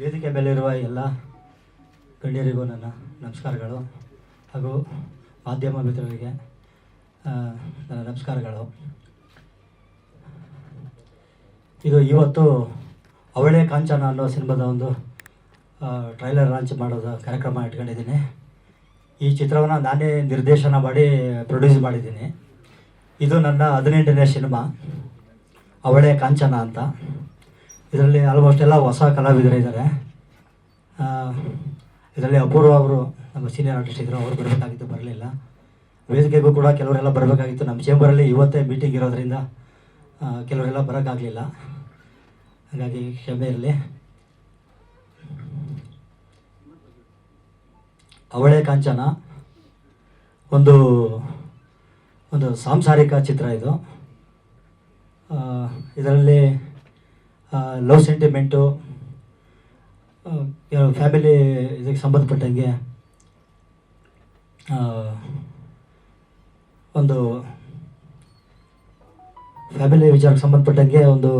ವೇದಿಕೆ ಮೇಲಿರುವ ಎಲ್ಲ ಗಣ್ಯರಿಗೂ ನನ್ನ ನಮಸ್ಕಾರಗಳು ಹಾಗೂ ಮಾಧ್ಯಮ ಮಿತ್ರರಿಗೆ ನನ್ನ ನಮಸ್ಕಾರಗಳು. ಇದು ಇವತ್ತು ಅವಳೆ ಕಾಂಚನ ಅನ್ನೋ ಸಿನಿಮಾದ ಒಂದು ಟ್ರೈಲರ್ ಲಾಂಚ್ ಮಾಡೋದು ಕಾರ್ಯಕ್ರಮ ಇಟ್ಕೊಂಡಿದ್ದೀನಿ. ಈ ಚಿತ್ರವನ್ನು ನಾನೇ ನಿರ್ದೇಶನ ಮಾಡಿ ಪ್ರೊಡ್ಯೂಸ್ ಮಾಡಿದ್ದೀನಿ. ಇದು ನನ್ನ ಹದಿನೆಂಟನೇ ಸಿನಿಮಾ, ಅವಳೆ ಕಾಂಚನ ಅಂತ. ಇದರಲ್ಲಿ ಆಲ್ಮೋಸ್ಟ್ ಎಲ್ಲ ಹೊಸ ಕಲಾವಿದರು ಇದ್ದಾರೆ. ಇದರಲ್ಲಿ ಅಪೂರ್ವ ಅವರು ನಮ್ಮ ಸೀನಿಯರ್ ಆರ್ಟಿಸ್ಟ್ ಇದ್ದರು ಅವರು ಬರಬೇಕಾಗಿತ್ತು, ಬರಲಿಲ್ಲ. ವೇದಿಕೆಗೂ ಕೂಡ ಕೆಲವರೆಲ್ಲ ಬರಬೇಕಾಗಿತ್ತು. ನಮ್ಮ ಚೇಂಬರಲ್ಲಿ ಇವತ್ತೇ ಮೀಟಿಂಗ್ ಇರೋದ್ರಿಂದ ಕೆಲವರೆಲ್ಲ ಬರೋಕ್ಕಾಗಲಿಲ್ಲ. ಹಾಗಾಗಿ ಕ್ಷಮೆ ಇರಲಿ. ಅವಳೇ ಕಾಂಚನ, ಒಂದು ಒಂದು ಸಾಂಸಾರಿಕ ಚಿತ್ರ ಇದು. ಇದರಲ್ಲಿ ಲವ್ ಸೆಂಟಿಮೆಂಟು ಫ್ಯಾಮಿಲಿ ಇದಕ್ಕೆ ಸಂಬಂಧಪಟ್ಟಂಗೆ ಒಂದು ಫ್ಯಾಮಿಲಿ ವಿಚಾರಕ್ಕೆ ಸಂಬಂಧಪಟ್ಟಂಗೆ ಒಂದು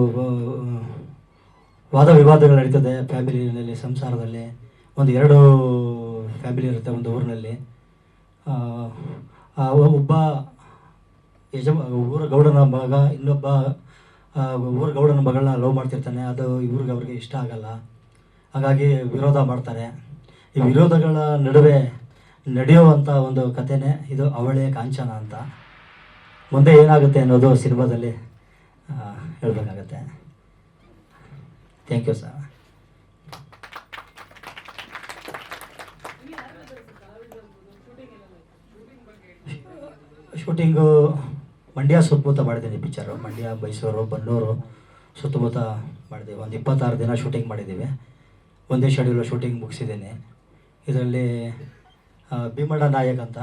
ವಾದ ವಿವಾದಗಳು ನಡೀತದೆ ಫ್ಯಾಮಿಲಿನಲ್ಲಿ, ಸಂಸಾರದಲ್ಲಿ. ಒಂದು ಎರಡು ಫ್ಯಾಮಿಲಿ ಇರುತ್ತೆ ಒಂದು ಊರಿನಲ್ಲಿ. ಒಬ್ಬ ಯಜಮ, ಊರ ಗೌಡನ ಮಗ, ಇನ್ನೊಬ್ಬ ಊರ ಗೌಡನ ಮಗಳನ್ನ ಲವ್ ಮಾಡ್ತಿರ್ತಾನೆ. ಅದು ಇವ್ರಿಗೆ ಅವ್ರಿಗೆ ಇಷ್ಟ ಆಗಲ್ಲ. ಹಾಗಾಗಿ ವಿರೋಧ ಮಾಡ್ತಾರೆ. ಈ ವಿರೋಧಗಳ ನಡುವೆ ನಡೆಯುವಂಥ ಒಂದು ಕಥೆನೇ ಇದು ಅವಳೇ ಕಾಂಚನ ಅಂತ. ಮುಂದೆ ಏನಾಗುತ್ತೆ ಅನ್ನೋದು ಸಿನಿಮಾದಲ್ಲಿ ಹೇಳಬೇಕಾಗತ್ತೆ. Thank you sir shooting Mandya ಸುತ್ತಮುತ್ತ ಮಾಡಿದ್ದೀನಿ ಪಿಕ್ಚರು ಮಂಡ್ಯ, ಮೈಸೂರು, ಬನ್ನೂರು ಸುತ್ತಮುತ್ತ ಮಾಡಿದ್ದೀವಿ ಒಂದು ಇಪ್ಪತ್ತಾರು ದಿನ ಶೂಟಿಂಗ್ ಮಾಡಿದ್ದೀವಿ ಒಂದೇ ಶೆಡ್ಯೂಲು ಶೂಟಿಂಗ್ ಮುಗಿಸಿದ್ದೀನಿ. ಇದರಲ್ಲಿ ಭೀಮಣ್ಣ ನಾಯಕ್ ಅಂತ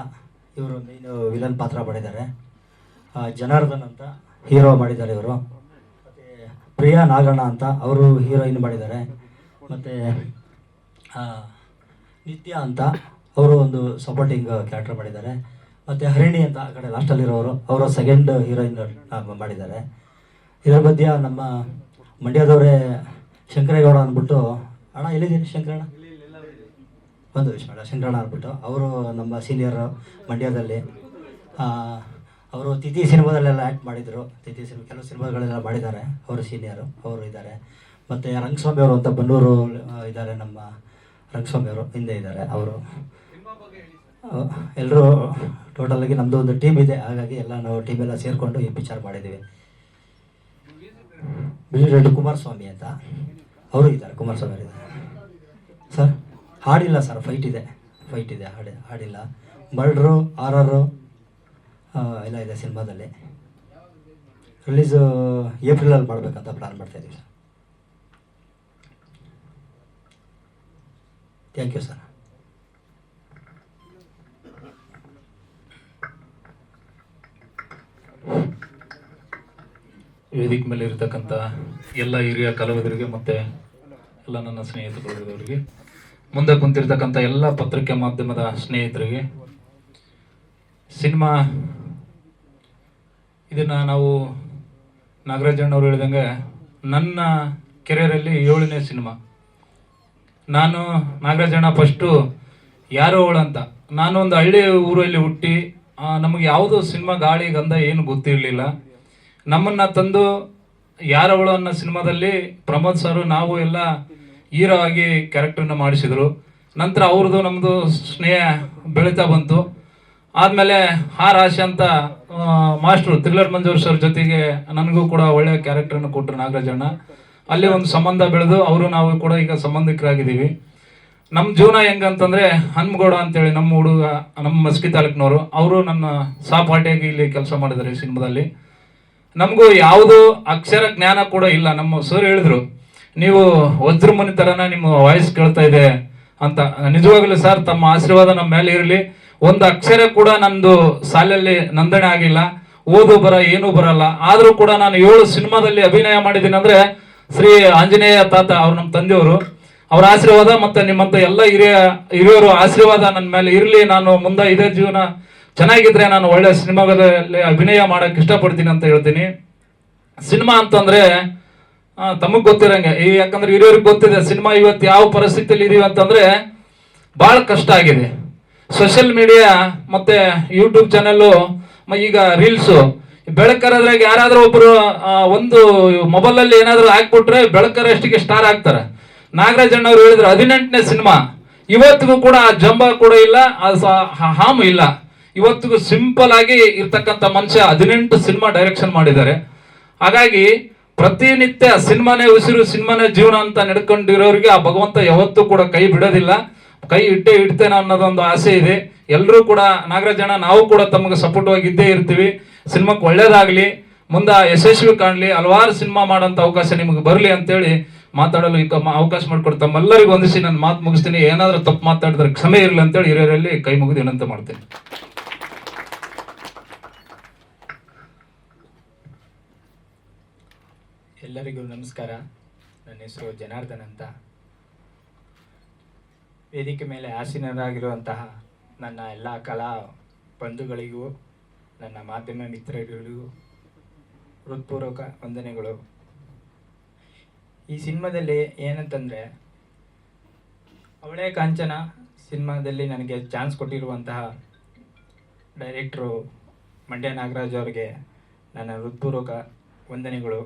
ಇವರು ಮೇಯ್ನು ವಿಲನ್ ಪಾತ್ರ ಮಾಡಿದ್ದಾರೆ. ಜನಾರ್ದನ್ ಅಂತ ಹೀರೋ ಮಾಡಿದ್ದಾರೆ ಇವರು. ಮತ್ತು ಪ್ರಿಯಾ ನಾಗಣ್ಣ ಅಂತ ಅವರು ಹೀರೋಯಿನ್ ಮಾಡಿದ್ದಾರೆ. ಮತ್ತು ನಿತ್ಯ ಅಂತ ಅವರು ಒಂದು ಸಪೋರ್ಟಿಂಗ್ ಕ್ಯಾರೆಕ್ಟರ್ ಮಾಡಿದ್ದಾರೆ. ಮತ್ತು ಹರಿಣಿ ಅಂತ ಆ ಕಡೆ ಲಾಸ್ಟಲ್ಲಿರೋರು ಅವರು ಸೆಕೆಂಡ್ ಹೀರೋಯಿನ್ ಮಾಡಿದ್ದಾರೆ. ಇದರ ಮಧ್ಯ ನಮ್ಮ ಮಂಡ್ಯದವರೇ ಶಂಕರೇಗೌಡ ಅಂದ್ಬಿಟ್ಟು, ಅಣ್ಣ ಎಲ್ಲಿದ್ದೀನಿ ಶಂಕರಣ್ಣ? ಒಂದು ವಿಷಯ ಮಾಡ ಶಂಕರಣ್ಣ ಅಂದ್ಬಿಟ್ಟು. ಅವರು ನಮ್ಮ ಸೀನಿಯರು ಮಂಡ್ಯದಲ್ಲಿ ಅವರು ತಿಥಿ ಸಿನಿಮಾದಲ್ಲೆಲ್ಲ ಆ್ಯಕ್ಟ್ ಮಾಡಿದರು. ತಿಥಿ ಸಿನಿಮಾ ಕೆಲವು ಸಿನಿಮಾಗಳೆಲ್ಲ ಮಾಡಿದ್ದಾರೆ. ಅವರು ಸೀನಿಯರು ಅವರು ಇದ್ದಾರೆ. ಮತ್ತು ರಂಗಸ್ವಾಮಿ ಅವರು ಅಂತ ಬನ್ನೂರು ಇದ್ದಾರೆ ನಮ್ಮ ರಂಗಸ್ವಾಮಿ ಅವರು ಹಿಂದೆ ಇದ್ದಾರೆ ಅವರು. ಎಲ್ಲರೂ ಟೋಟಲಾಗಿ ನಮ್ಮದು ಒಂದು ಟೀಮ್ ಇದೆ. ಹಾಗಾಗಿ ಎಲ್ಲ ನಾವು ಟೀಮ್ ಎಲ್ಲ ಸೇರಿಕೊಂಡು ಈ ಪಿಕ್ಚರ್ ಮಾಡಿದ್ದೀವಿ. ಬಿಜು ರೆಡ್ಡಿ ಕುಮಾರಸ್ವಾಮಿ ಅಂತ. ಅವರು ಇದ್ದಾರೆ, ಕುಮಾರಸ್ವಾಮಿ ಇದ್ದಾರೆ. ಸರ್, ಹಾಡಿಲ್ಲ ಸರ್ ಫೈಟ್ ಇದೆ. ಫೈಟ್ ಇದೆ, ಹಾಡಿ, ಹಾಡಿಲ್ಲ. ಮರ್ಡ್ರು ಆರರು ಎಲ್ಲ ಇದೆ ಸಿನಿಮಾದಲ್ಲಿ. ರಿಲೀಸು ಏಪ್ರಿಲಲ್ಲಿ ಮಾಡಬೇಕಂತ ಪ್ಲ್ಯಾನ್ ಮಾಡ್ತಾಯಿದ್ದೀವಿ ಸರ್. ಥ್ಯಾಂಕ್ ಯು ಸರ್ ವೇದಿಕೆ ಮೇಲೆ ಇರತಕ್ಕಂಥ ಎಲ್ಲ ಹಿರಿಯ ಕಲಾವಿದರಿಗೆ ಮತ್ತೆ ಎಲ್ಲ ನನ್ನ ಸ್ನೇಹಿತರಿಗೆ ಮುಂದೆ ಕುಂತಿರ್ತಕ್ಕಂಥ ಎಲ್ಲ ಪತ್ರಿಕೆ ಮಾಧ್ಯಮದ ಸ್ನೇಹಿತರಿಗೆ, ಸಿನಿಮಾ ಇದನ್ನ ನಾವು ನಾಗರಾಜಣ್ಣವ್ರು ಹೇಳಿದಂಗೆ ನನ್ನ ಕೆರಿಯರಲ್ಲಿ ಏಳನೇ ಸಿನಿಮಾ. ನಾನು ನಾಗರಾಜಣ್ಣ ಫಸ್ಟು ಯಾರೋ ಅವಳು ಅಂತ. ನಾನು ಒಂದು ಹಳ್ಳಿ ಊರಲ್ಲಿ ಹುಟ್ಟಿ ನಮಗೆ ಯಾವುದು ಸಿನಿಮಾ ಗಾಳಿ, ಗಂಧ ಏನು ಗೊತ್ತಿರಲಿಲ್ಲ. ನಮ್ಮನ್ನ ತಂದು ಯಾರವಳು ಅನ್ನೋ ಸಿನಿಮಾದಲ್ಲಿ ಪ್ರಮೋದ್ ಸರ್, ನಾವು ಎಲ್ಲ ಹೀರೋ ಆಗಿ ಕ್ಯಾರೆಕ್ಟರ್ನ ಮಾಡಿಸಿದ್ರು. ನಂತರ ಅವ್ರದ್ದು ನಮ್ಮದು ಸ್ನೇಹ ಬೆಳೀತಾ ಬಂತು. ಆದಮೇಲೆ ಆ ರಾಶಿ ಅಂತ ಮಾಸ್ಟ್ರು ಥ್ರಿಲ್ಲರ್ ಮಂಜೂರ್ ಸರ್ ಜೊತೆಗೆ ನನಗೂ ಕೂಡ ಒಳ್ಳೆಯ ಕ್ಯಾರೆಕ್ಟರ್ನ ಕೊಟ್ಟರು ನಾಗರಾಜಣ್ಣ. ಅಲ್ಲಿ ಒಂದು ಸಂಬಂಧ ಬೆಳೆದು ಅವರು, ನಾವು ಕೂಡ ಈಗ ಸಂಬಂಧಿಕರಾಗಿದ್ದೀವಿ. ನಮ್ಮ ಜೀವನ ಹೆಂಗಂತಂದ್ರೆ ಹನ್ಮಗೌಡ ಅಂತೇಳಿ ನಮ್ಮ ಹುಡುಗ, ನಮ್ಮ ಮಸ್ಕಿ ತಾಲೂಕಿನವರು, ಅವರು ನನ್ನ ಸಹಪಾಠಿಯಾಗಿ ಇಲ್ಲಿ ಕೆಲಸ ಮಾಡಿದ್ದಾರೆ ಸಿನಿಮಾದಲ್ಲಿ. ನಮಗೂ ಯಾವುದು ಅಕ್ಷರ ಜ್ಞಾನ ಕೂಡ ಇಲ್ಲ. ನಮ್ಮ ಸರ್ ಹೇಳಿದ್ರು, ನೀವು ವಜ್ರ ಮನೆ ತರನ ನಿಮ್ಮ ವಾಯ್ಸ್ ಕೇಳ್ತಾ ಇದೆ ಅಂತ. ನಿಜವಾಗ್ಲೂ ಸರ್, ತಮ್ಮ ಆಶೀರ್ವಾದ ನಮ್ಮ ಮೇಲೆ ಇರಲಿ. ಒಂದು ಅಕ್ಷರ ಕೂಡ ನಂದು ಶಾಲೆಯಲ್ಲಿ ನೋಂದಣಿ ಆಗಿಲ್ಲ. ಓದು ಬರ, ಏನೂ ಬರಲ್ಲ. ಆದರೂ ಕೂಡ ನಾನು ಏಳು ಸಿನಿಮಾದಲ್ಲಿ ಅಭಿನಯ ಮಾಡಿದ್ದೀನಿ ಅಂದರೆ ಶ್ರೀ ಆಂಜನೇಯ ತಾತ ಅವ್ರು ನಮ್ಮ ತಂದೆಯವರು. ಅವರ ಆಶೀರ್ವಾದ ಮತ್ತೆ ನಿಮ್ಮಂತ ಎಲ್ಲ ಹಿರಿಯ ಹಿರಿಯರು ಆಶೀರ್ವಾದ ನನ್ನ ಮೇಲೆ ಇರಲಿ. ನಾನು ಮುಂದೆ ಇದೇ ಜೀವನ ಚೆನ್ನಾಗಿದ್ರೆ ನಾನು ಒಳ್ಳೆ ಸಿನಿಮಾದಲ್ಲಿ ಅಭಿನಯ ಮಾಡಕ್ ಇಷ್ಟಪಡ್ತೀನಿ ಅಂತ ಹೇಳ್ತೀನಿ. ಸಿನಿಮಾ ಅಂತಂದ್ರೆ ತಮಗೆ ಗೊತ್ತಿರಂಗೆ. ಈ ಯಾಕಂದ್ರೆ ಹಿರಿಯರಿಗೆ ಗೊತ್ತಿದೆ, ಸಿನಿಮಾ ಇವತ್ತು ಯಾವ ಪರಿಸ್ಥಿತಿಯಲ್ಲಿ ಇದೀವಿ ಅಂತಂದ್ರೆ ಬಹಳ ಕಷ್ಟ ಆಗಿದೆ. ಸೋಷಿಯಲ್ ಮೀಡಿಯಾ ಮತ್ತೆ ಯೂಟ್ಯೂಬ್ ಮ, ಈಗ ರೀಲ್ಸು. ಬೆಳಕರದ್ರಾಗ ಯಾರಾದರೂ ಒಬ್ಬರು ಒಂದು ಮೊಬೈಲ್ ಅಲ್ಲಿ ಹಾಕ್ಬಿಟ್ರೆ ಹಾಕ್ಬಿಟ್ರೆ ಬೆಳಕರಷ್ಟಿಗೆ ಸ್ಟಾರ್ ಆಗ್ತಾರೆ. ನಾಗರಾಜ್ ಅಣ್ಣವ್ರು ಹೇಳಿದ್ರು, ಹದಿನೆಂಟನೇ ಸಿನಿಮಾ. ಇವತ್ತಿಗೂ ಕೂಡ ಆ ಜಂಬ ಕೂಡ ಇಲ್ಲ, ಆ ಹಾಮು ಇಲ್ಲ. ಇವತ್ತಿಗೂ ಸಿಂಪಲ್ ಆಗಿ ಇರ್ತಕ್ಕಂಥ ಮನುಷ್ಯ ಹದಿನೆಂಟು ಸಿನಿಮಾ ಡೈರೆಕ್ಷನ್ ಮಾಡಿದ್ದಾರೆ. ಹಾಗಾಗಿ ಪ್ರತಿನಿತ್ಯ ಸಿನಿಮಾನೇ ಉಸಿರು, ಸಿನಿಮಾನೇ ಜೀವನ ಅಂತ ನಡ್ಕೊಂಡಿರೋರಿಗೆ ಆ ಭಗವಂತ ಯಾವತ್ತೂ ಕೂಡ ಕೈ ಬಿಡೋದಿಲ್ಲ. ಕೈ ಇಟ್ಟೇ ಇಡ್ತೇನೆ ಅನ್ನೋದೊಂದು ಆಸೆ ಇದೆ. ಎಲ್ಲರೂ ಕೂಡ ನಾಗರಾಜಣ್ಣ ನಾವು ಕೂಡ ತಮಗೆ ಸಪೋರ್ಟ್ ಆಗಿದ್ದೇ ಇರ್ತೀವಿ. ಸಿನಿಮಾಕ್ಕೆ ಒಳ್ಳೇದಾಗಲಿ, ಮುಂದೆ ಯಶಸ್ವಿ ಕಾಣಲಿ, ಹಲವಾರು ಸಿನಿಮಾ ಮಾಡೋಂಥ ಅವಕಾಶ ನಿಮಗೆ ಬರಲಿ ಅಂತೇಳಿ ಮಾತಾಡಲು ಈಗ ಅವಕಾಶ ಮಾಡಿಕೊಡ್ತಾ ತಮ್ಮೆಲ್ಲರಿಗೂ ಒಂದಿಸಿ ನಾನು ಮಾತು ಮುಗಿಸ್ತೀನಿ. ಏನಾದರೂ ತಪ್ಪು ಮಾತಾಡಿದ್ರೆ ಕ್ಷಮೆ ಇರಲಿ ಅಂತೇಳಿ ಹಿರಿಯರಲ್ಲಿ ಕೈ ಮುಗಿದು ವಿನಂತಿ ಮಾಡ್ತೇನೆ. ಎಲ್ಲರಿಗೂ ನಮಸ್ಕಾರ. ನನ್ನ ಹೆಸರು ಜನಾರ್ದನ್ ಅಂತ. ವೇದಿಕೆ ಮೇಲೆ ಆಸೀನರಾಗಿರುವಂತಹ ನನ್ನ ಎಲ್ಲ ಕಲಾ ಬಂಧುಗಳಿಗೂ, ನನ್ನ ಮಾಧ್ಯಮ ಮಿತ್ರರಿಗೂ ಹೃತ್ಪೂರ್ವಕ ವಂದನೆಗಳು. ಈ ಸಿನಿಮಾದಲ್ಲಿ ಏನಂತಂದರೆ, ಅವಳೇ ಕಾಂಚನ ಸಿನಿಮಾದಲ್ಲಿ ನನಗೆ ಚಾನ್ಸ್ ಕೊಟ್ಟಿರುವಂತಹ ಡೈರೆಕ್ಟ್ರು ಮಂಡ್ಯ ನಾಗರಾಜ್ ಅವರಿಗೆ ನನ್ನ ಹೃತ್ಪೂರ್ವಕ ವಂದನೆಗಳು.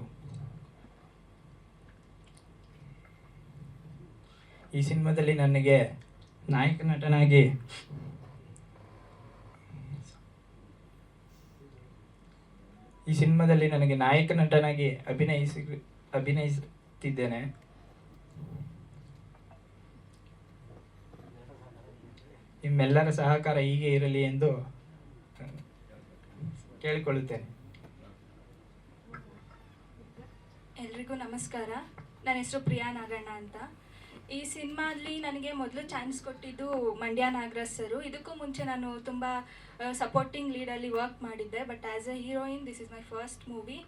ಈ ಸಿನಿಮಾದಲ್ಲಿ ನನಗೆ ನಾಯಕ ನಟನಾಗಿ ಈ ಸಿನಿಮಾದಲ್ಲಿ ನನಗೆ ನಾಯಕ ನಟನಾಗಿ ಅಭಿನಯಿಸಿ ಅಭಿನಯಿಸುತ್ತಿದ್ದೇನೆ ನಿಮ್ಮೆಲ್ಲರ ಸಹಕಾರ ಹೀಗೆ ಇರಲಿ ಎಂದು ಕೇಳಿಕೊಳ್ಳುತ್ತೇನೆ. ಎಲ್ರಿಗೂ ನಮಸ್ಕಾರ. ನನ್ನ ಹೆಸರು ಪ್ರಿಯಾ ನಾಗಣ್ಣ ಅಂತ. ಈ ಸಿನಿಮಾದಲ್ಲಿ ನನಗೆ ಮೊದಲು ಚಾನ್ಸ್ ಕೊಟ್ಟಿದ್ದು ಮಂಡ್ಯ ನಾಗರಾಜ್ ಸರು. ಇದಕ್ಕೂ ಮುಂಚೆ ನಾನು ತುಂಬ ಸಪೋರ್ಟಿಂಗ್ ಲೀಡಲ್ಲಿ ವರ್ಕ್ ಮಾಡಿದ್ದೆ. But as a heroine this is my first movie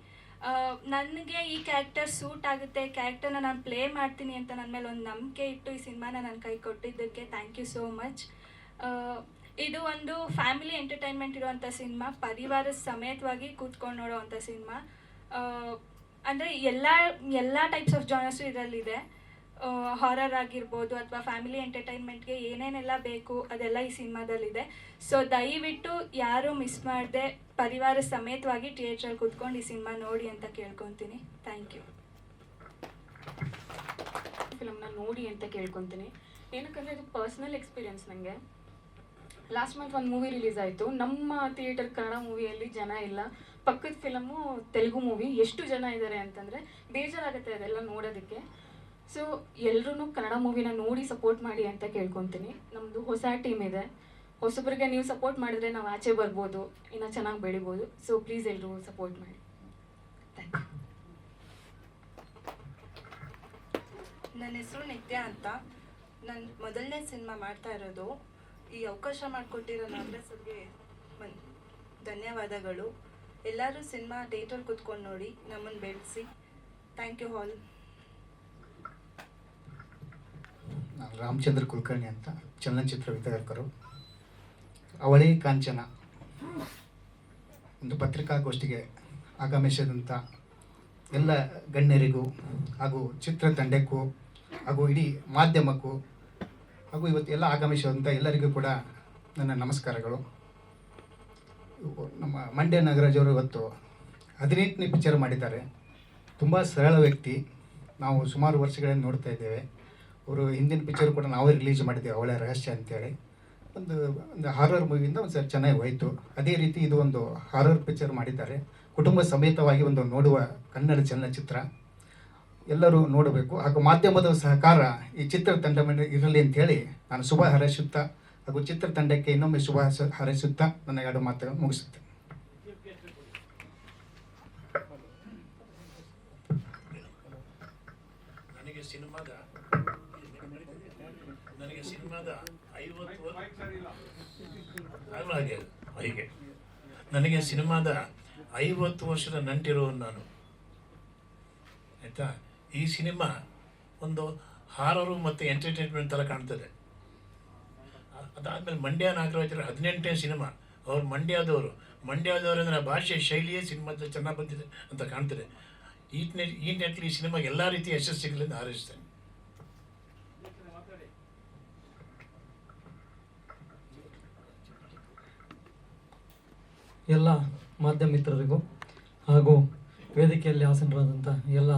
ನನಗೆ ಈ ಕ್ಯಾರೆಕ್ಟರ್ ಸೂಟ್ ಆಗುತ್ತೆ ಕ್ಯಾರೆಕ್ಟರ್ನ ನಾನು ಪ್ಲೇ ಮಾಡ್ತೀನಿ ಅಂತ ನನ್ನ ಮೇಲೆ ಒಂದು ನಂಬಿಕೆ ಇಟ್ಟು ಈ ಸಿನಿಮಾನ ನನ್ನ ಕೈ ಕೊಟ್ಟಿದ್ದಕ್ಕೆ ಥ್ಯಾಂಕ್ ಯು ಸೋ ಮಚ್ ಇದು ಒಂದು ಫ್ಯಾಮಿಲಿ ಎಂಟರ್ಟೈನ್ಮೆಂಟ್ ಇರುವಂಥ ಸಿನಿಮಾ ಪರಿವಾರದ ಸಮೇತವಾಗಿ ಕೂತ್ಕೊಂಡು ನೋಡೋವಂಥ ಸಿನಿಮಾ. ಅಂದರೆ ಎಲ್ಲ ಎಲ್ಲ ಟೈಪ್ಸ್ ಆಫ್ ಜಾನರ್ಸು ಇದರಲ್ಲಿದೆ. ಹಾರರ್ ಆಗಿರ್ಬೋದು ಅಥವಾ ಫ್ಯಾಮಿಲಿ ಎಂಟರ್ಟೈನ್ಮೆಂಟ್ಗೆ ಏನೇನೆಲ್ಲ ಬೇಕು ಅದೆಲ್ಲ ಈ ಸಿನಿಮಾದಲ್ಲಿದೆ. ಸೊ ದಯವಿಟ್ಟು ಯಾರು ಮಿಸ್ ಮಾಡದೆ ಪರಿವಾರ ಸಮೇತವಾಗಿ ಥಿಯೇಟ್ರಲ್ಲಿ ಕೂತ್ಕೊಂಡು ಈ ಸಿನಿಮಾ ನೋಡಿ ಅಂತ ಕೇಳ್ಕೊತೀನಿ. ಥ್ಯಾಂಕ್ ಯು ಫಿಲಮ್ನ ನೋಡಿ ಅಂತ ಕೇಳ್ಕೊತೀನಿ. ಏನಕ್ಕಂದರೆ ಇದು ಪರ್ಸ್ನಲ್ ಎಕ್ಸ್ಪೀರಿಯನ್ಸ್ ನನಗೆ ಲಾಸ್ಟ್ ಮಂತ್ ಒಂದು ಮೂವಿ ರಿಲೀಸ್ ಆಯಿತು. ನಮ್ಮ ಥಿಯೇಟರ್ ಕನ್ನಡ ಮೂವಿಯಲ್ಲಿ ಜನ ಇಲ್ಲ. ಪಕ್ಕದ ಫಿಲಮು ತೆಲುಗು ಮೂವಿ ಎಷ್ಟು ಜನ ಇದ್ದಾರೆ ಅಂತಂದರೆ ಬೇಜಾರಾಗುತ್ತೆ ಅದೆಲ್ಲ ನೋಡೋದಕ್ಕೆ. ಸೊ ಎಲ್ಲರೂ ಕನ್ನಡ ಮೂವಿನ ನೋಡಿ ಸಪೋರ್ಟ್ ಮಾಡಿ ಅಂತ ಕೇಳ್ಕೊತೀನಿ. ನಮ್ಮದು ಹೊಸ ಟೀಮ್ ಇದೆ. ಹೊಸಬ್ರಿಗೆ ನೀವು ಸಪೋರ್ಟ್ ಮಾಡಿದ್ರೆ ನಾವು ಆಚೆ ಬರ್ಬೋದು, ಇನ್ನೂ ಚೆನ್ನಾಗಿ ಬೆಳಿಬೋದು. ಸೊ ಪ್ಲೀಸ್ ಎಲ್ಲರೂ ಸಪೋರ್ಟ್ ಮಾಡಿ. ಥ್ಯಾಂಕ್ ಯು ನನ್ನ ಹೆಸರು ನಿತ್ಯ ಅಂತ. ನನ್ನ ಮೊದಲನೇ ಸಿನಿಮಾ ಮಾಡ್ತಾ ಇರೋದು. ಈ ಅವಕಾಶ ಮಾಡಿಕೊಟ್ಟಿರೋ ನಾಗರಸರ್ಗೆ ಧನ್ಯವಾದಗಳು. ಎಲ್ಲರೂ ಸಿನಿಮಾ ಥಿಯೇಟರ್ ಕುತ್ಕೊಂಡು ನೋಡಿ ನಮ್ಮನ್ನು ಬೆಳೆಸಿ. ಥ್ಯಾಂಕ್ ಯು ಆಲ್ ನಾನು ರಾಮಚಂದ್ರ ಕುಲಕರ್ಣಿ ಅಂತ ಚಲನಚಿತ್ರ ವಿತರಕರು. ಅವಳಿ ಕಾಂಚನ. ಒಂದು ಪತ್ರಿಕಾಗೋಷ್ಠಿಗೆ ಆಗಮಿಸಿದಂಥ ಎಲ್ಲ ಗಣ್ಯರಿಗೂ ಹಾಗೂ ಚಿತ್ರತಂಡಕ್ಕೂ ಹಾಗೂ ಇಡೀ ಮಾಧ್ಯಮಕ್ಕೂ ಹಾಗೂ ಇವತ್ತು ಎಲ್ಲ ಆಗಮಿಸಿದಂಥ ಎಲ್ಲರಿಗೂ ಕೂಡ ನನ್ನ ನಮಸ್ಕಾರಗಳು. ನಮ್ಮ ಮಂಡ್ಯ ನಾಗರಾಜವರು ಇವತ್ತು ಹದಿನೆಂಟನೇ ಪಿಕ್ಚರ್ ಮಾಡಿದ್ದಾರೆ. ತುಂಬ ಸರಳ ವ್ಯಕ್ತಿ. ನಾವು ಸುಮಾರು ವರ್ಷಗಳನ್ನು ನೋಡ್ತಾ ಇದ್ದೇವೆ. ಅವರು ಹಿಂದಿನ ಪಿಕ್ಚರ್ ಕೂಡ ನಾವೇ ರಿಲೀಸ್ ಮಾಡಿದ್ದೇವೆ, ಅವಳ ರಹಸ್ಯ ಅಂತೇಳಿ. ಒಂದು ಒಂದು ಹಾರರ್ ಮೂವಿಯಿಂದ ಒಂದು ಸರ್ ಚೆನ್ನಾಗಿ ಹೋಯಿತು. ಅದೇ ರೀತಿ ಇದು ಒಂದು ಹಾರರ್ ಪಿಕ್ಚರ್ ಮಾಡಿದ್ದಾರೆ. ಕುಟುಂಬ ಸಮೇತವಾಗಿ ಒಂದು ನೋಡುವ ಕನ್ನಡ ಚಲನಚಿತ್ರ. ಎಲ್ಲರೂ ನೋಡಬೇಕು. ಹಾಗೂ ಮಾಧ್ಯಮದ ಸಹಕಾರ ಈ ಚಿತ್ರತಂಡ ಮೇಲೆ ಇರಲಿ ಅಂತೇಳಿ ನಾನು ಶುಭ ಹಾರೈಸುತ್ತಾ, ಹಾಗೂ ಚಿತ್ರತಂಡಕ್ಕೆ ಇನ್ನೊಮ್ಮೆ ಶುಭ ಹಾರೈಸ- ಹಾರೈಸುತ್ತಾ ನನ್ನ ಎರಡು ಮಾತುಗಳನ್ನು ಮುಗಿಸುತ್ತೆ ನನಗೆ ಸಿನಿಮಾದ ನನಗೆ ಸಿನಿಮಾದ ಐವತ್ತು ವರ್- ಅಲ್ಲ ಹಾಗೆ, ಹೀಗೆ. ನನಗೆ ಸಿನಿಮಾದ ಐವತ್ತು ವರ್ಷದ ನಂಟಿರುವನು ನಾನು. ಆಯಿತಾ? ಈ ಸಿನಿಮಾ ಒಂದು ಹಾರರು ಮತ್ತು ಎಂಟರ್ಟೈನ್ಮೆಂಟ್ ಥರ ಕಾಣ್ತದೆ. ಅದಾದಮೇಲೆ ಮಂಡ್ಯ ನಾಗರಾಜರ ಹದಿನೆಂಟನೇ ಸಿನಿಮಾ. ಅವ್ರು ಮಂಡ್ಯದವರು. ಮಂಡ್ಯದವರು ಅಂದರೆ ಭಾಷೆ, ಶೈಲಿಯೇ ಸಿನಿಮಾದ ಚೆನ್ನಾಗಿ ಬಂದಿದೆ ಅಂತ ಕಾಣ್ತದೆ. ಈ ನೆಟ್ ಈ ಸಿನಿಮಾಗೆ ಎಲ್ಲ ರೀತಿಯ ಯಶಸ್ಸು ಸಿಗಲಿ ಎಲ್ಲ ಮಾಧ್ಯಮ ಮಿತ್ರರಿಗೂ ಹಾಗೂ ವೇದಿಕೆಯಲ್ಲಿ ಆಸೀನರಾದಂಥ ಎಲ್ಲ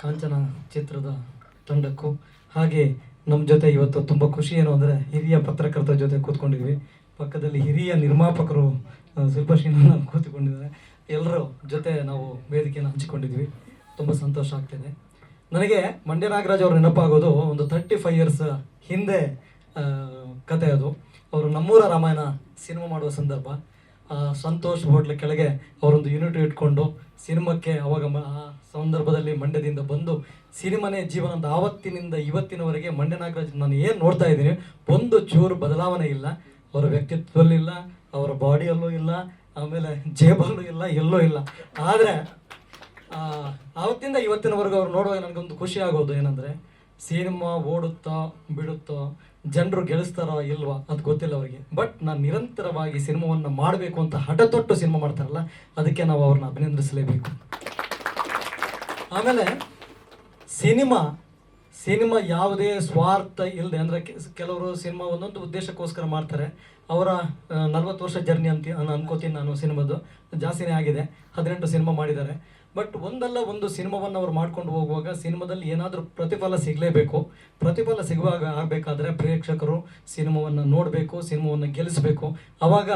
ಕಾಂಚನ ಚಿತ್ರದ ತಂಡಕ್ಕೂ ಹಾಗೆ ನಮ್ಮ ಜೊತೆ ಇವತ್ತು ತುಂಬ ಖುಷಿ ಏನು ಅಂದರೆ ಹಿರಿಯ ಪತ್ರಕರ್ತರ ಜೊತೆ ಕೂತ್ಕೊಂಡಿದ್ವಿ. ಪಕ್ಕದಲ್ಲಿ ಹಿರಿಯ ನಿರ್ಮಾಪಕರು ಶಿಲ್ಪಶ್ರೀನ ಕೂತ್ಕೊಂಡಿದ್ದಾರೆ. ಎಲ್ಲರ ಜೊತೆ ನಾವು ವೇದಿಕೆಯನ್ನು ಹಂಚಿಕೊಂಡಿದ್ವಿ. ತುಂಬ ಸಂತೋಷ ಆಗ್ತಿದೆ. ನನಗೆ ಮಂಡ್ಯ ನಾಗರಾಜ್ ಅವರು ನೆನಪಾಗೋದು ಒಂದು ತರ್ಟಿ ಫೈವ್ ಇಯರ್ಸ್ ಹಿಂದೆ ಕತೆ ಅದು. ಅವರು ನಮ್ಮೂರ ರಾಮಾಯಣ ಸಿನಿಮಾ ಮಾಡುವ ಸಂದರ್ಭ. ಸಂತೋಷ್ ಹೋಟ್ಲ್ ಕೆಳಗೆ ಅವರೊಂದು ಯೂನಿಟ್ ಇಟ್ಕೊಂಡು ಸಿನಿಮಾಕ್ಕೆ ಅವಾಗ ಆ ಸಂದರ್ಭದಲ್ಲಿ ಮಂಡ್ಯದಿಂದ ಬಂದು ಸಿನಿಮಾನೇ ಜೀವನ ಅಂತ ಆವತ್ತಿನಿಂದ ಇವತ್ತಿನವರೆಗೆ ಮಂಡ್ಯ ನಾಗರಾಜ್ ನಾನು ಏನು ನೋಡ್ತಾ ಇದ್ದೀನಿ, ಒಂದು ಚೂರು ಬದಲಾವಣೆ ಇಲ್ಲ. ಅವರ ವ್ಯಕ್ತಿತ್ವದಲ್ಲಿಲ್ಲ ಅವರ ಬಾಡಿಯಲ್ಲೂ ಇಲ್ಲ, ಆಮೇಲೆ ಜೇಬಲ್ಲೂ ಇಲ್ಲ, ಎಲ್ಲೂ ಇಲ್ಲ. ಆದರೆ ಆವತ್ತಿಂದ ಇವತ್ತಿನವರೆಗೂ ಅವ್ರು ನೋಡುವಾಗ ನನಗೊಂದು ಖುಷಿ ಆಗೋದು ಏನಂದರೆ, ಸಿನಿಮಾ ಓಡುತ್ತೋ ಬಿಡುತ್ತೋ ಜನರು ಗೆಲ್ಲಿಸ್ತಾರೋ ಇಲ್ವಾ ಅದು ಗೊತ್ತಿಲ್ಲ ಅವರಿಗೆ. ಬಟ್ ನಾನು ನಿರಂತರವಾಗಿ ಸಿನಿಮಾವನ್ನು ಮಾಡಬೇಕು ಅಂತ ಹಠ ತೊಟ್ಟು ಸಿನಿಮಾ ಮಾಡ್ತಾರಲ್ಲ, ಅದಕ್ಕೆ ನಾವು ಅವ್ರನ್ನ ಅಭಿನಂದಿಸಲೇಬೇಕು. ಆಮೇಲೆ ಸಿನಿಮಾ ಸಿನಿಮಾ ಯಾವುದೇ ಸ್ವಾರ್ಥ ಇಲ್ಲದೆ ಅಂದರೆ ಕೆಲವರು ಸಿನಿಮಾ ಒಂದೊಂದು ಉದ್ದೇಶಕ್ಕೋಸ್ಕರ ಮಾಡ್ತಾರೆ. ಅವರ ನಲ್ವತ್ತು ವರ್ಷ ಜರ್ನಿ ಅಂತ ಅನ್ಕೋತೀನಿ ನಾನು ಸಿನಿಮಾದು. ಜಾಸ್ತಿನೇ ಆಗಿದೆ. ಹದಿನೆಂಟು ಸಿನಿಮಾ ಮಾಡಿದ್ದಾರೆ. ಬಟ್ ಒಂದಲ್ಲ ಒಂದು ಸಿನಿಮಾವನ್ನು ಅವ್ರು ಮಾಡ್ಕೊಂಡು ಹೋಗುವಾಗ ಸಿನಿಮಾದಲ್ಲಿ ಏನಾದರೂ ಪ್ರತಿಫಲ ಸಿಗಲೇಬೇಕು. ಪ್ರತಿಫಲ ಸಿಗುವಾಗ ಆಗಬೇಕಾದ್ರೆ ಪ್ರೇಕ್ಷಕರು ಸಿನಿಮಾವನ್ನು ನೋಡಬೇಕು, ಸಿನಿಮಾವನ್ನು ಗೆಲ್ಲಿಸಬೇಕು. ಆವಾಗ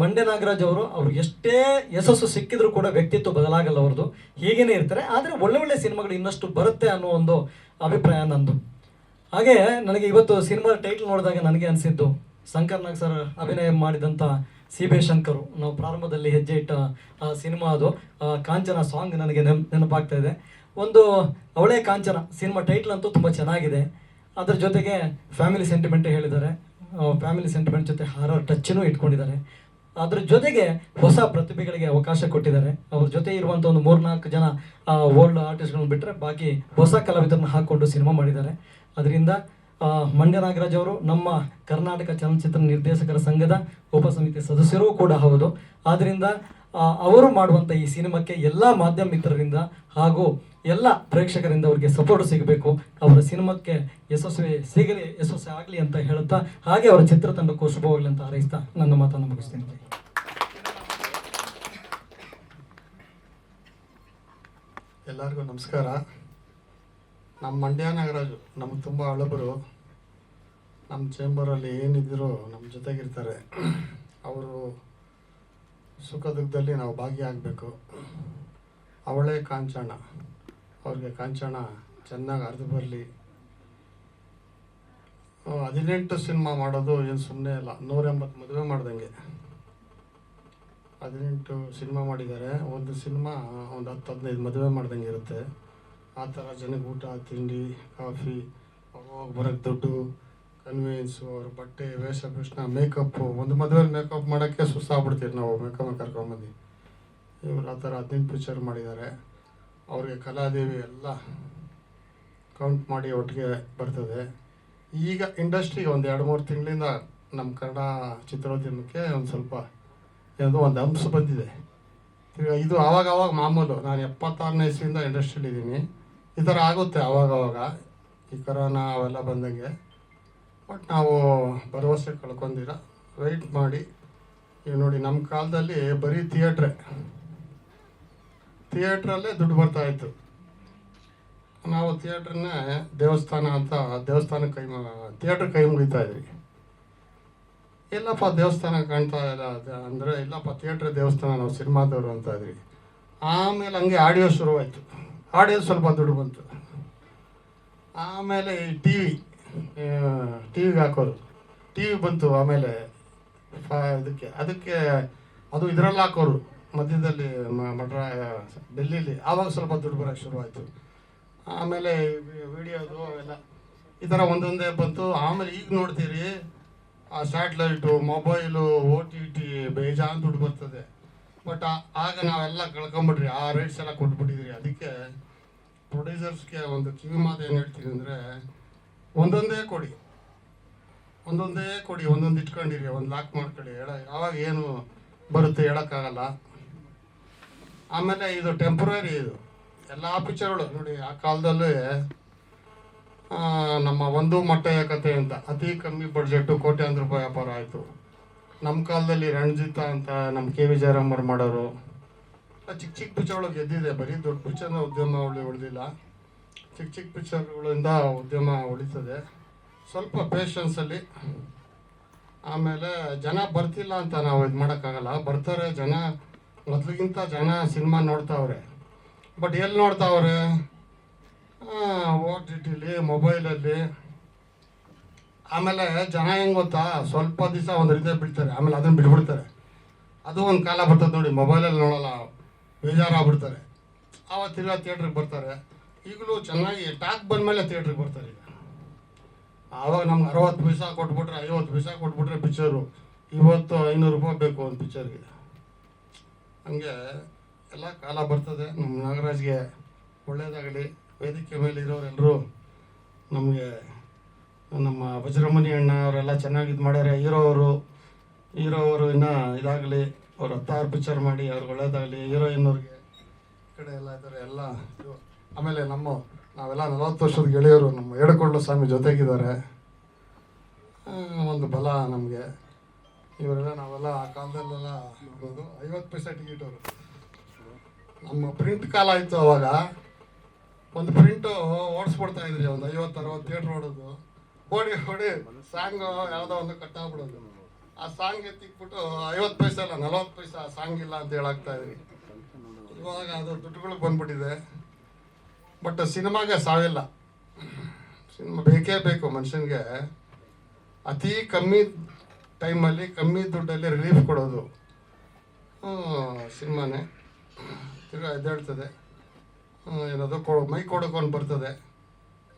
ಮಂಡ್ಯ ನಾಗರಾಜ್ ಅವರು ಅವ್ರು ಎಷ್ಟೇ ಯಶಸ್ಸು ಸಿಕ್ಕಿದ್ರು ಕೂಡ ವ್ಯಕ್ತಿತ್ವ ಬದಲಾಗಲ್ಲ ಅವ್ರದ್ದು ಹೀಗೇನೆ ಇರ್ತಾರೆ. ಆದರೆ ಒಳ್ಳೆ ಒಳ್ಳೆ ಸಿನಿಮಾಗಳು ಇನ್ನಷ್ಟು ಬರುತ್ತೆ ಅನ್ನೋ ಒಂದು ಅಭಿಪ್ರಾಯ ನಂದು. ಹಾಗೆ ನನಗೆ ಇವತ್ತು ಸಿನಿಮಾ ಟೈಟಲ್ ನೋಡಿದಾಗ ನನಗೆ ಅನಿಸಿದ್ದು, ಶಂಕರ್ ನಾಗ್ ಸರ್ ಅಭಿನಯ ಮಾಡಿದಂಥ ಸಿ ಬಿ ಶಂಕರು. ನಾವು ಪ್ರಾರಂಭದಲ್ಲಿ ಹೆಜ್ಜೆ ಇಟ್ಟ ಸಿನಿಮಾ ಅದು. ಕಾಂಚನ ಸಾಂಗ್ ನನಗೆ ನೆನ್, ನೆನಪಾಗ್ತಾ ಇದೆ. ಒಂದು ಅವಳೇ ಕಾಂಚನ, ಸಿನಿಮಾ ಟೈಟ್ಲ್ ಅಂತೂ ತುಂಬ ಚೆನ್ನಾಗಿದೆ. ಅದ್ರ ಜೊತೆಗೆ ಫ್ಯಾಮಿಲಿ ಸೆಂಟಿಮೆಂಟ್ ಹೇಳಿದ್ದಾರೆ. ಫ್ಯಾಮಿಲಿ ಸೆಂಟಿಮೆಂಟ್ ಜೊತೆ ಹಾರರ್ ಟಚ್ನೂ ಇಟ್ಕೊಂಡಿದ್ದಾರೆ. ಅದ್ರ ಜೊತೆಗೆ ಹೊಸ ಪ್ರತಿಭೆಗಳಿಗೆ ಅವಕಾಶ ಕೊಟ್ಟಿದ್ದಾರೆ. ಅವ್ರ ಜೊತೆ ಇರುವಂಥ ಒಂದು ಮೂರ್ನಾಲ್ಕು ಜನ ಓಲ್ಡ್ ಆರ್ಟಿಸ್ಟ್ಗಳನ್ನ ಬಿಟ್ಟರೆ ಬಾಕಿ ಹೊಸ ಕಲಾವಿದರನ್ನ ಹಾಕ್ಕೊಂಡು ಸಿನಿಮಾ ಮಾಡಿದ್ದಾರೆ. ಅದರಿಂದ ಮಂಡ್ಯ ನಾಗರಾಜ್ ಅವರು ನಮ್ಮ ಕರ್ನಾಟಕ ಚಲನಚಿತ್ರ ನಿರ್ದೇಶಕರ ಸಂಘದ ಉಪಸಮಿತಿ ಸದಸ್ಯರೂ ಕೂಡ ಹೌದು. ಆದ್ದರಿಂದ ಅವರು ಮಾಡುವಂಥ ಈ ಸಿನಿಮಾಕ್ಕೆ ಎಲ್ಲ ಮಾಧ್ಯಮ ಮಿತ್ರರಿಂದ ಹಾಗೂ ಎಲ್ಲ ಪ್ರೇಕ್ಷಕರಿಂದ ಅವರಿಗೆ ಸಪೋರ್ಟ್ ಸಿಗಬೇಕು. ಅವರ ಸಿನಿಮಾಕ್ಕೆ ಯಶಸ್ವಿ ಸಿಗಲಿ ಯಶಸ್ವಿ ಆಗಲಿ ಅಂತ ಹೇಳುತ್ತಾ ಹಾಗೆ ಅವರ ಚಿತ್ರತಂಡಕ್ಕೂ ಶುಭವಾಗಲಿ ಅಂತ ಹಾರೈಸ್ತಾ ನನ್ನ ಮಾತನ್ನು ಮುಗಿಸ್ತೀನಿ. ಎಲ್ಲರಿಗೂ ನಮಸ್ಕಾರ. ನಮ್ಮ ಮಂಡ್ಯ ನಾಗರಾಜು ನಮ್ಗೆ ತುಂಬ ಹಳಬರು. ನಮ್ಮ ಚೇಂಬರಲ್ಲಿ ಏನಿದ್ದರೂ ನಮ್ಮ ಜೊತೆಗಿರ್ತಾರೆ. ಅವರು ಸುಖ ದುಃಖದಲ್ಲಿ ನಾವು ಭಾಗಿಯಾಗಬೇಕು ಅವಳೇ ಕಾಂಚಾಣ ಅವ್ರಿಗೆ ಕಾಂಚಾಣ ಚೆನ್ನಾಗಿ ಅರ್ಧ ಬರಲಿ. ಹದಿನೆಂಟು ಸಿನಿಮಾ ಮಾಡೋದು ಏನು ಸುಮ್ಮನೆ ಇಲ್ಲ ನೂರ ಎಂಬತ್ತು ಮದುವೆ ಮಾಡ್ದಂಗೆ. ಹದಿನೆಂಟು ಸಿನಿಮಾ ಮಾಡಿದ್ದಾರೆ. ಒಂದು ಸಿನಿಮಾ, ಒಂದು ಹತ್ತು, ಹದಿನೈದು ಮದುವೆ ಮಾಡ್ದಂಗೆ ಇರುತ್ತೆ. ಆ ಥರ ಜನಕ್ಕೆ ಊಟ, ತಿಂಡಿ, ಕಾಫಿ ಹೋಗಿ ಬರೋಕ್ಕೆ ದುಡ್ಡು. ಕನ್ವೀನ್ಸು ಅವ್ರ ಬಟ್ಟೆ, ವೇಷಭೂಷಣ, ಮೇಕಪ್ಪು, ಒಂದು ಮದುವೆಯಲ್ಲಿ ಮೇಕಪ್ ಮಾಡೋಕ್ಕೆ ಸುಸ್ತಾಗ್ಬಿಡ್ತೀವಿ ನಾವು ಮೇಕಪ್ ಕರ್ಕೊಂಬಂದು. ಇವರು ಆ ಥರ ಹದಿನೆಂಟು ಪಿಕ್ಚರ್ ಮಾಡಿದ್ದಾರೆ. ಅವ್ರಿಗೆ ಕಲಾದೇವಿ ಎಲ್ಲ ಕೌಂಟ್ ಮಾಡಿ ಒಟ್ಟಿಗೆ ಬರ್ತದೆ. ಈಗ ಇಂಡಸ್ಟ್ರಿಗೆ ಒಂದು ಎರಡು ಮೂರು ತಿಂಗಳಿಂದ ನಮ್ಮ ಕನ್ನಡ ಚಿತ್ರೋದ್ಯಮಕ್ಕೆ ಒಂದು ಸ್ವಲ್ಪ ಏನೋ ಒಂದು ಅಂಶ ಬಂದಿದೆ. ಇದು ಆವಾಗ ಆವಾಗ ಮಾಮೂಲು. ನಾನು ಎಪ್ಪತ್ತಾರನೇ ಇಸ್ವಿಯಿಂದ ಇಂಡಸ್ಟ್ರಿಯಲ್ಲಿ ಇದ್ದೀನಿ. ಈ ಥರ ಆಗುತ್ತೆ ಆವಾಗ ಆವಾಗ. ಈ ಕರೋನಾ ಅವೆಲ್ಲ ಬಂದಂಗೆ. ಬಟ್ ನಾವು ಭರವಸೆ ಕಳ್ಕೊಂಡಿರ ವೆಯ್ಟ್ ಮಾಡಿ. ಈಗ ನೋಡಿ ನಮ್ಮ ಕಾಲದಲ್ಲಿ ಬರೀ ಥಿಯೇಟ್ರೆ ಥಿಯೇಟ್ರಲ್ಲೇ ದುಡ್ಡು ಬರ್ತಾ ಇತ್ತು. ನಾವು ಥಿಯೇಟ್ರನ್ನೇ ದೇವಸ್ಥಾನ ಅಂತ ದೇವಸ್ಥಾನಕ್ಕೆ ಕೈ ಥಿಯೇಟ್ರ್ ಕೈ ಮುಗಿತಾ ಇದ್ವಿ. ಇಲ್ಲಪ್ಪ, ದೇವಸ್ಥಾನ ಕಾಣ್ತಾ ಇಲ್ಲ ಅಂದ್ರೆ, ಇಲ್ಲಪ್ಪ ಥಿಯೇಟ್ರ್ ದೇವಸ್ಥಾನ ನಾವು ಸಿನಿಮಾದವರು ಅಂತ ಇದ್ವಿ. ಆಮೇಲೆ ಹಂಗೆ ಆಡಿಯೋ ಶುರುವಾಯಿತು. ಆಡಿಯೋ ಸ್ವಲ್ಪ ದುಡ್ಡು ಬಂತು. ಆಮೇಲೆ ಈ ಟಿ ವಿ ಟಿ ವಿಗೆ ಹಾಕೋರು. ಟಿ ವಿ ಬಂತು, ಆಮೇಲೆ ಇದಕ್ಕೆ, ಅದಕ್ಕೆ ಅದು ಇದರಲ್ಲಿ ಹಾಕೋರು. ಮಧ್ಯದಲ್ಲಿ ಮಡ್ರ, ಡೆಲ್ಲಿಲಿ, ಆವಾಗ ಸ್ವಲ್ಪ ದುಡ್ಡು ಬರೋಕ್ಕೆ ಶುರುವಾಯಿತು. ಆಮೇಲೆ ವಿಡಿಯೋದು ಅವೆಲ್ಲ, ಈ ಥರ ಒಂದೊಂದೇ ಬಂತು. ಆಮೇಲೆ ಈಗ ನೋಡ್ತೀರಿ, ಆ satellite, mobile O T T ಬೇಜಾನ್ ದುಡ್ಡು ಬರ್ತದೆ. ಬಟ್ ಆಗ ನಾವೆಲ್ಲ ಕಳ್ಕೊಂಬಿಡ್ರಿ, ಆ ರೈಟ್ಸ್ ಎಲ್ಲ ಕೊಟ್ಬಿಟ್ಟಿದ್ರಿ. ಅದಕ್ಕೆ ಪ್ರೊಡ್ಯೂಸರ್ಸ್ಗೆ ಒಂದು ಕಿವಿ ಮಾತು ಏನು ಹೇಳ್ತೀನಿ ಅಂದರೆ ಒಂದೊಂದೇ ಕೊಡಿ. ಒಂದೊಂದೇ ಕೊಡಿ, ಒಂದೊಂದು ಇಟ್ಕೊಂಡಿರಿ, ಒಂದು ಲಾಕ್ ಮಾಡ್ಕೊಳ್ಳಿ. ಹೇಳ, ಯಾವಾಗ ಏನು ಬರುತ್ತೆ ಹೇಳೋಕ್ಕಾಗಲ್ಲ. ಆಮೇಲೆ ಇದು ಟೆಂಪ್ರರಿ ಇದು. ಎಲ್ಲ ಪಿಕ್ಚರ್ಗಳು ನೋಡಿ, ಆ ಕಾಲದಲ್ಲೇ ನಮ್ಮ ಒಂದು ಮೊಟ್ಟೆಯ ಕಥೆ ಅಂತ. ಅತಿ ಕಮ್ಮಿ ಬಡ್ಜೆಟ್ಟು ಕೋಟ್ಯಾಂತರ ರೂಪಾಯಿ ವ್ಯಾಪಾರ ಆಯಿತು. ನಮ್ಮ ಕಾಲದಲ್ಲಿ ರಣಜಿತ ಅಂತ ನಮ್ಮ ಕೆ. ವಿ ಜಯರಾಮರು ಮಾಡೋರು ಚಿಕ್ಕ ಚಿಕ್ಕ ಪಿಕ್ಚರ್ಗಳು ಗೆದ್ದಿದೆ. ಬರೀ ದೊಡ್ಡ ಪಿಕ್ಚರ್ನ ಉದ್ಯಮ ಉಳಿ ಉಳಿದಿಲ್ಲ. ಚಿಕ್ಕ ಚಿಕ್ಕ ಪಿಕ್ಚರ್ಗಳಿಂದ ಉದ್ಯಮ ಉಳಿತದೆ. ಸ್ವಲ್ಪ ಪೇಷನ್ಸಲ್ಲಿ ಆಮೇಲೆ ಜನ ಬರ್ತಿಲ್ಲ ಅಂತ ನಾವು ಇದು ಮಾಡೋಕ್ಕಾಗಲ್ಲ. ಬರ್ತಾರೆ ಜನ, ಮೊದಲಿಗಿಂತ ಜನ ಸಿನಿಮಾ ನೋಡ್ತಾವ್ರೆ. ಬಟ್ ಎಲ್ಲಿ ನೋಡ್ತಾವ್ರೆ? ಓ ಟಿ ಟಿಲಿ ಮೊಬೈಲಲ್ಲಿ. ಆಮೇಲೆ ಜನ ಹೆಂಗೆ ಗೊತ್ತಾ? ಸ್ವಲ್ಪ ದಿವಸ ಒಂದು ರೀತಿ ಬಿಡ್ತಾರೆ. ಆಮೇಲೆ ಅದನ್ನು ಬಿಟ್ಬಿಡ್ತಾರೆ. ಅದು ಒಂದು ಕಾಲ ಬರ್ತದೆ ನೋಡಿ. ಮೊಬೈಲಲ್ಲಿ ನೋಡೋಲ್ಲ. ಬೇಜಾರಾಗ್ಬಿಡ್ತಾರೆ. ಆವತ್ತು ತಿರ್ಗಾ ಥಿಯೇಟ್ರಿಗೆ ಬರ್ತಾರೆ. ಈಗಲೂ ಚೆನ್ನಾಗಿ ಟಾಕ್ ಬಂದಮೇಲೆ ಥಿಯೇಟ್ರಿಗೆ ಬರ್ತಾರೆ ಈಗ. ಆವಾಗ ನಮ್ಗೆ ಅರವತ್ತು ಪೈಸಾ ಕೊಟ್ಬಿಟ್ರೆ, ಐವತ್ತು ಪೈಸಾ ಕೊಟ್ಬಿಟ್ರೆ ಪಿಕ್ಚರು ಇವತ್ತು ಐನೂರು ರೂಪಾಯಿ ಬೇಕು ಒಂದು ಪಿಕ್ಚರ್ಗೆ ಹಂಗೆ ಎಲ್ಲ ಕಾಲ ಬರ್ತದೆ. ನಮ್ಮ ನಾಗರಾಜ್ಗೆ ಒಳ್ಳೇದಾಗಲಿ. ವೇದಿಕೆ ಮೇಲೆ ಇರೋರೆಲ್ಲರೂ ನಮಗೆ ನಮ್ಮ ವಜ್ರಮಣಿ ಅಣ್ಣ ಅವರೆಲ್ಲ ಚೆನ್ನಾಗಿ ಇದು ಮಾಡ್ಯಾರೆ. ಹೀರೋ ಅವರು ಹೀರೋ ಅವರು ಇನ್ನೂ ಇದಾಗಲಿ, ಅವ್ರು ಹತ್ತಾರು ಪಿಕ್ಚರ್ ಮಾಡಿ, ಅವ್ರಿಗೆ ಒಳ್ಳೇದಾಗಲಿ. ಹೀರೋಯಿನ್ ಅವ್ರಿಗೆ ಈ ಕಡೆ ಎಲ್ಲ ಇದ್ದಾರೆ ಎಲ್ಲ. ಆಮೇಲೆ ನಮ್ಮ ನಾವೆಲ್ಲ ನಲವತ್ತು ವರ್ಷದ ಗೆಳೆಯರು, ನಮ್ಮ ಏಡಕೊಳ್ಳು ಸ್ವಾಮಿ ಜೊತೆಗಿದ್ದಾರೆ. ಒಂದು ಬಲ ನಮಗೆ. ಇವರೆಲ್ಲ ನಾವೆಲ್ಲ ಆ ಕಾಲದಲ್ಲೆಲ್ಲ ಇರೋದು ಐವತ್ತು ಪೈಸೆ ಟಿಕೆಟ್ ಅವರು. ನಮ್ಮ ಪ್ರಿಂಟ್ ಕಾಲ ಆಯಿತು ಅವಾಗ. ಒಂದು ಪ್ರಿಂಟು ಓಡಿಸ್ಬಿಡ್ತಾ ಇದ್ರಿ, ಒಂದು ಐವತ್ತು, ಅರವತ್ತು ಥಿಯೇಟ್ರ್ ಓಡೋದು. ಓಡಿ ಓಡಿ ಸಾಂಗ್ ಯಾವುದೋ ಒಂದು ಕಟ್ಟಾಗ್ಬಿಡೋದು ಆ ಸಾಂಗ್ ಎತ್ತಿಕ್ಬಿಟ್ಟು ಐವತ್ತು ಪೈಸೆ ಅಲ್ಲ, ನಲವತ್ತು ಪೈಸೆ ಆ ಸಾಂಗ್ ಇಲ್ಲ ಅಂತ ಹೇಳಾಗ್ತಾ ಇದ್ರಿ. ಇವಾಗ ಅದು ದುಡ್ಡುಗಳಿಗೆ ಬಂದ್ಬಿಟ್ಟಿದೆ. ಬಟ್ ಸಿನಿಮಾಗೆ ಸಾವಿಲ್ಲ. ಸಿನಿಮಾ ಬೇಕೇ ಬೇಕು ಮನುಷ್ಯನಿಗೆ. ಅತಿ ಕಮ್ಮಿ ಟೈಮಲ್ಲಿ ಕಮ್ಮಿ ದುಡ್ಡಲ್ಲಿ ರಿಲೀಫ್ ಕೊಡೋದು. ಸಿನಿಮಾನೇ. ತಿರ್ಗಾ ಎದ್ದೇಳ್ತದೆ ಏನಾದರೂ ಏನದು ಕೊ, ಮೈ ಕೊಡೋಕೊಂಡು ಬರ್ತದೆ.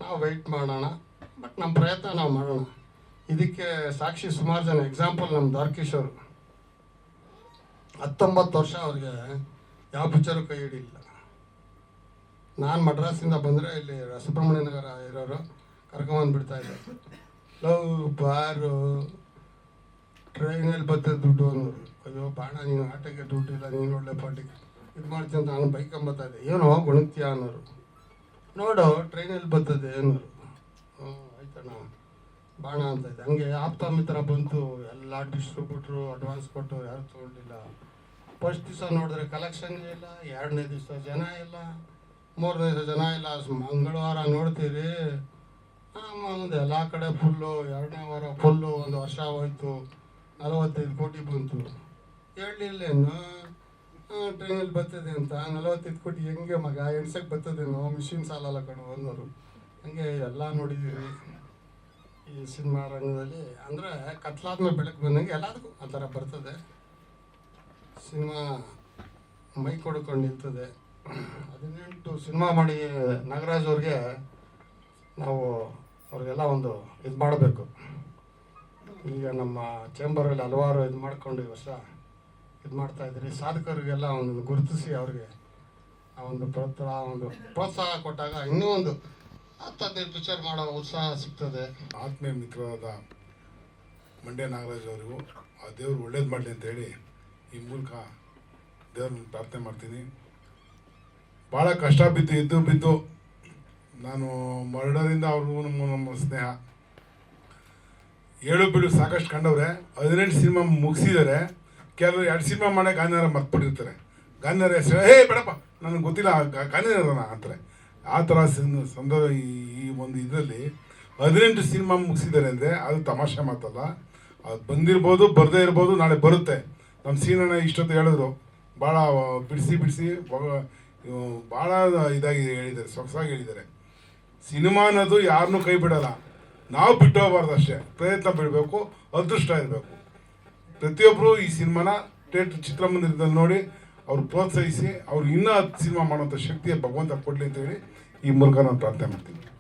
ನಾವು ವೆಯ್ಟ್ ಮಾಡೋಣ. ಬಟ್ ನಮ್ಮ ಪ್ರಯತ್ನ ನಾವು ಮಾಡೋಣ. ಇದಕ್ಕೆ ಸಾಕ್ಷಿ ಸುಮಾರು ಜನ. ಎಕ್ಸಾಂಪಲ್ ನಮ್ಮ ದಾರ್ಕಿಶೋರು ಹತ್ತೊಂಬತ್ತು ವರ್ಷ ಅವ್ರಿಗೆ ಯಾವ ಪಿಕ್ಚರು ಕೈ ಹಿಡಿಲಿಲ್ಲ. ನಾನು ಮಡ್ರಾಸಿಂದ ಬಂದರೆ ಇಲ್ಲಿ ಸುಬ್ರಹ್ಮಣ್ಯ ನಗರ ಇರೋರು ಕರ್ಕೊಂಬಂದು ಬಿಡ್ತಾ ಇದ್ದೆ. Love bar. ಟ್ರೈನಲ್ಲಿ ಬರ್ತದೆ ದುಡ್ಡು ಅನ್ನೋರು ಅಯ್ಯೋ, ಬಾಣ, ನೀನು ಆಟಕ್ಕೆ ದುಡ್ಡು ಇಲ್ಲ ನೀನು ಒಳ್ಳೆ ಪಾಟಿಗೆ ಇದು ಮಾಡ್ತೀನಿ ಅಂತ ನಾನು ಬೈಕೊಂಬತ್ತಾ ಇದ್ದೆ. ಏನೋ ಗುಣಕ್ತಿಯ ಅನ್ನೋರು. ನೋಡು, ಟ್ರೈನಲ್ಲಿ ಬರ್ತದೆ ಅನ್ನೋರು. ಹ್ಞೂ, ಆಯ್ತಣ್ಣ. ಬಾಣ ಅಂತ ಇದ್ದೆ. ಹಂಗೆ ಆಪ್ತ ಮಿತ್ರ ಬಂತು. ಎಲ್ಲ ಡಿಸ್ಟ್ರಿಬ್ಯೂಟ್ರು ಅಡ್ವಾನ್ಸ್ ಕೊಟ್ಟು, ಯಾರು ತೊಗೊಂಡಿಲ್ಲ. ಫಸ್ಟ್ ದಿವಸ ನೋಡಿದ್ರೆ ಕಲೆಕ್ಷನ್ ಇಲ್ಲ, ಎರಡನೇ ದಿವಸ ಜನ ಇಲ್ಲ. ಮೂರನೇ ದಿವಸ ಜನ ಇಲ್ಲ ಮಂಗಳವಾರ ನೋಡ್ತೀರಿ. ಒಂದು ಎಲ್ಲ ಕಡೆ ಫುಲ್ಲು ಎರಡನೇ ವಾರ ಫುಲ್ಲು ಒಂದು ವರ್ಷ ಹೋಯ್ತು. ನಲವತ್ತೈದು ಕೋಟಿ ಬಂತು. ಹೇಳಲಿಲ್ಲೇನು ಟ್ರೈನಲ್ಲಿ ಬರ್ತದೆ ಅಂತ. ನಲವತ್ತೈದು ಕೋಟಿ ಹೆಂಗೆ ಮಗ? ಎಣ್ಸಕ್ಕೆ ಬರ್ತದೇನೋ ಮಿಷಿನ್ ಸಾಲಲ್ಲ ಕಣೋ ಅನ್ನೋರು. ಹಂಗೆ ಎಲ್ಲ ನೋಡಿದ್ದೀವಿ. ಈ ಸಿನಿಮಾ ರಂಗದಲ್ಲಿ. ಅಂದರೆ ಕತ್ಲಾದ್ಮೇಲೆ ಬೆಳಕು ಬಂದಂಗೆ ಎಲ್ಲದಕ್ಕೂ ಆ ಥರ ಬರ್ತದೆ. ಸಿನಿಮಾ ಮೈ ಕೊಡ್ಕೊಂಡು ನಿಲ್ತದೆ ಹದಿನೆಂಟು ಸಿನಿಮಾ ಮಾಡಿ ನಾಗರಾಜ್ ಅವ್ರಿಗೆ ನಾವು ಅವ್ರಿಗೆಲ್ಲ ಒಂದು ಇದು ಮಾಡಬೇಕು. ಈಗ ನಮ್ಮ ಚೇಂಬರಲ್ಲಿ ಹಲವಾರು ಇದು ಮಾಡ್ಕೊಂಡು ಈ ವರ್ಷ ಇದು ಮಾಡ್ತಾ ಇದ್ದೀರಿ. ಸಾಧಕರಿಗೆಲ್ಲ ಒಂದು ಗುರುತಿಸಿ ಅವ್ರಿಗೆ ಆ ಒಂದು ಪ್ರೋತ್ಸಾಹ ಒಂದು ಪ್ರೋತ್ಸಾಹ ಕೊಟ್ಟಾಗ ಇನ್ನೂ ಒಂದು ಹತ್ತು ಹದಿನೈದು ಪಿಕ್ಚರ್ ಮಾಡೋ ಉತ್ಸಾಹ ಸಿಗ್ತದೆ. ಆತ್ಮೀಯ ಮಿತ್ರರಾದ ಮಂಡ್ಯ ನಾಗರಾಜ್ ಅವರಿಗೂ, ಆ ದೇವರು ಒಳ್ಳೇದು ಮಾಡಲಿ ಅಂತ ಹೇಳಿ ಈ ಮೂಲಕ ದೇವ್ರನ್ನ ಪ್ರಾರ್ಥನೆ ಮಾಡ್ತೀನಿ. ಭಾಳ ಕಷ್ಟ ಬಿದ್ದು, ಇದ್ದು ಬಿದ್ದು ನಾನು ಮರ್ಡರಿಂದ ಅವ್ರಿಗೂ ನಮ್ಮ ನಮ್ಮ ಸ್ನೇಹ. ಏಳು ಬಿಡು ಸಾಕಷ್ಟು ಕಂಡವ್ರೆ. ಹದಿನೆಂಟು ಸಿನಿಮಾ ಮುಗಿಸಿದರೆ ಕೆಲವರು ಎರಡು ಸಿನಿಮಾ ಮಾಡೋ ಗಾಂಧಿನಗರ ಮರ್ತ್ಬಿಟ್ಟಿರ್ತಾರೆ ಗಾಂಧಿನಾರ ಹೆಸರು ಹೇ ಬೇಡಪ್ಪ, ನನಗೆ ಗೊತ್ತಿಲ್ಲ, ಗಾ- ಗಾಂಧಿನಗರನ ಅಂತಾರೆ. ಆ ಥರ ಸಂದರ್ಭ ಈ ಈ ಒಂದು ಇದರಲ್ಲಿ ಹದಿನೆಂಟು ಸಿನಿಮಾ ಮುಗಿಸಿದ್ದಾರೆ ಅಂದರೆ ಅದು ತಮಾಷೆ ಮಾತಲ್ಲ. ಅದು ಬಂದಿರ್ಬೋದು, ಬರದೇ ಇರ್ಬೋದು, ನಾಳೆ ಬರುತ್ತೆ. ನಮ್ಮ ಸೀನಣ್ಣ ಇಷ್ಟೊತ್ತು ಹೇಳಿದ್ರು. ಭಾಳ ಬಿಡಿಸಿ ಬಿಡಿಸಿ ಭಾಳ ಇದಾಗಿ ಹೇಳಿದ್ದಾರೆ, ಸೊಗಸಾಗಿ ಹೇಳಿದ್ದಾರೆ. ಸಿನಿಮಾ ಅನ್ನೋದು ಯಾರನ್ನೂ ಕೈ ಬಿಡಲ್ಲ. ನಾವು ಬಿಟ್ಟು ಅಷ್ಟೇ. ಪ್ರಯತ್ನ ಬಿಡಬೇಕು ಅದೃಷ್ಟ ಇರಬೇಕು. ಪ್ರತಿಯೊಬ್ಬರು ಈ ಸಿನಿಮಾನ ಥಿಯೇಟ್ರ್ ಚಿತ್ರಮಂದಿರದಲ್ಲಿ ನೋಡಿ, ಅವ್ರು ಪ್ರೋತ್ಸಾಹಿಸಿ, ಅವ್ರು ಇನ್ನೂ ಹತ್ತು ಸಿನಿಮಾ ಮಾಡುವಂಥ ಶಕ್ತಿಯ ಭಗವಂತ ಕೊಡಲಿ ಅಂತೇಳಿ ಈ ಮೂಲಕ ನಾನು ಪ್ರಾರ್ಥನೆ ಮಾಡ್ತೀನಿ.